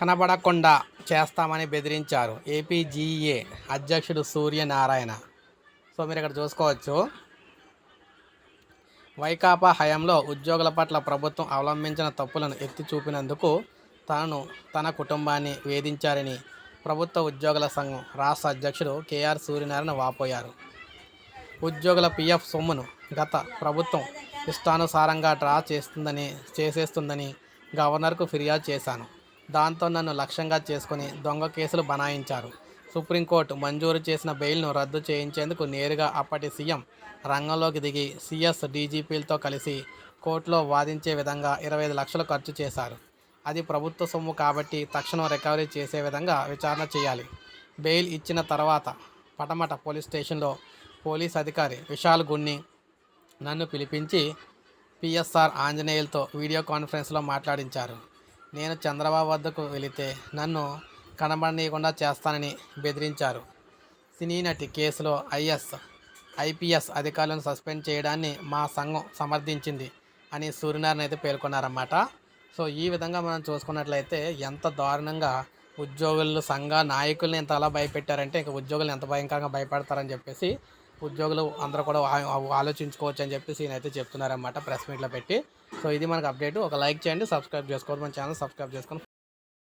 కనబడకుండా చేస్తామని బెదిరించారు. ఏపీజీఏ అధ్యక్షుడు సూర్యనారాయణ. సో మీరు ఇక్కడ చూసుకోవచ్చు. వైకాపా హయాంలో ఉద్యోగుల పట్ల ప్రభుత్వం అవలంబించిన తప్పులను ఎత్తి చూపినందుకు తనను తన కుటుంబాన్ని వేధించారని ప్రభుత్వ ఉద్యోగుల సంఘం రాష్ట్ర అధ్యక్షుడు కేఆర్ సూర్యనారాయణ వాపోయారు. ఉద్యోగుల పీఎఫ్ సొమ్మును గత ప్రభుత్వం ఇష్టానుసారంగా డ్రా చేస్తుందని చేసేస్తుందని గవర్నర్కు ఫిర్యాదు చేశాను. దాంతో నన్ను లక్ష్యంగా చేసుకుని దొంగ కేసులు బనాయించారు. సుప్రీంకోర్టు మంజూరు చేసిన బెయిల్ను రద్దు చేయించేందుకు నేరుగా అప్పటి సీఎం రంగంలోకి దిగి సిఎస్ డీజీపీలతో కలిసి కోర్టులో వాదించే విధంగా ఇరవై ఐదు లక్షలు ఖర్చు చేశారు. అది ప్రభుత్వ సొమ్ము కాబట్టి తక్షణం రికవరీ చేసే విధంగా విచారణ చేయాలి. బెయిల్ ఇచ్చిన తర్వాత పటమట పోలీస్ స్టేషన్లో పోలీస్ అధికారి విశాల్ గున్ని నన్ను పిలిపించి పిఎస్ఆర్ ఆంజనేయులతో వీడియో కాన్ఫరెన్స్లో మాట్లాడించారు. నేను చంద్రబాబు వద్దకు వెళితే నన్ను కనబడనీయకుండా చేస్తానని బెదిరించారు. సినీ నటి కేసులో ఐఎస్ ఐపీఎస్ అధికారులను సస్పెండ్ చేయడాన్ని మా సంఘం సమర్థించింది అని సూర్యనారాయణ అయితే పేర్కొన్నారన్నమాట. సో ఈ విధంగా మనం చూసుకున్నట్లయితే ఎంత దారుణంగా ఉద్యోగులు సంఘ నాయకుల్ని ఎంత అలా భయపెట్టారంటే ఇంకా ఉద్యోగులు ఎంత భయంకరంగా భయపడతారని చెప్పేసి ఉద్యోగులు అందరూ కూడా ఆలోచించుకోవచ్చు అని చెప్పేసి ఈయన అయితే చెప్తున్నారన్నమాట ప్రెస్ మీట్లో పెట్టి. సో ఇది మనకు అప్డేట్ ఒక లైక్ చేయండి సబ్స్క్రైబ్ చేసుకోవద్దు మన ఛానల్ సబ్స్క్రైబ్ చేసుకొని